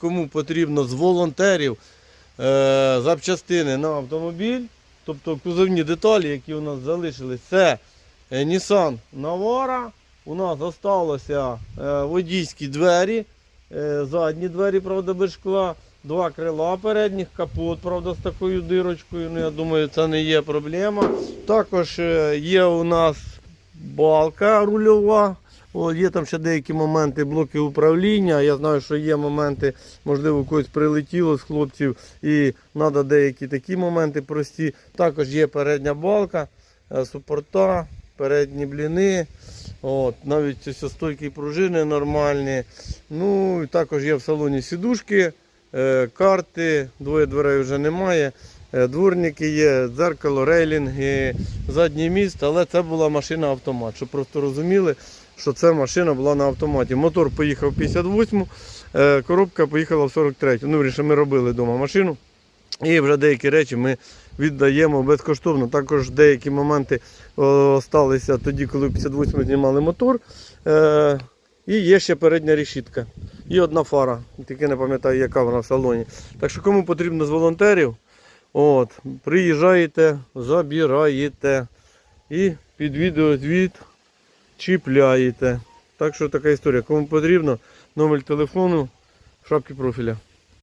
кому потрібно з волонтерів е, запчастини на автомобіль, тобто кузовні деталі, які у нас залишились, це е, Nissan Navara. У нас залишилося е, водійські двері, е, задні двері, правда, без шкла, два крила передніх, капот, правда, з такою дирочкою. Ну, я думаю, це не є проблема. Також є у нас балка рульова. О, є там ще деякі моменти блоки управління. Я знаю, що є моменти, можливо, когось прилетіло з хлопців і треба деякі такі моменти прості. Також є передня балка, е, супорта, передні бліни. От, навіть ось стойкі пружини нормальні. Ну, і також є в салоні сідушки, е, карти, двоє дверей вже немає. Е, Дворники є, дзеркало, рейлінги, задній міст, але це була машина автомат. Щоб просто розуміли, що це машина була на автоматі. Мотор поїхав в 58, е, коробка поїхала в 43. Ну, вірніше, ми робили вдома машину. І вже деякі речі ми віддаємо безкоштовно. Також деякі моменти сталися тоді, коли в 58 знімали мотор. Е, і є ще передня решітка. І одна фара. Тільки не пам'ятаю, яка вона в салоні. Так що кому потрібно з волонтерів, от, приїжджаєте, забираєте і під відеозвіт чіпляєте. Так що така історія. Кому потрібно, номер телефону шапки профіля.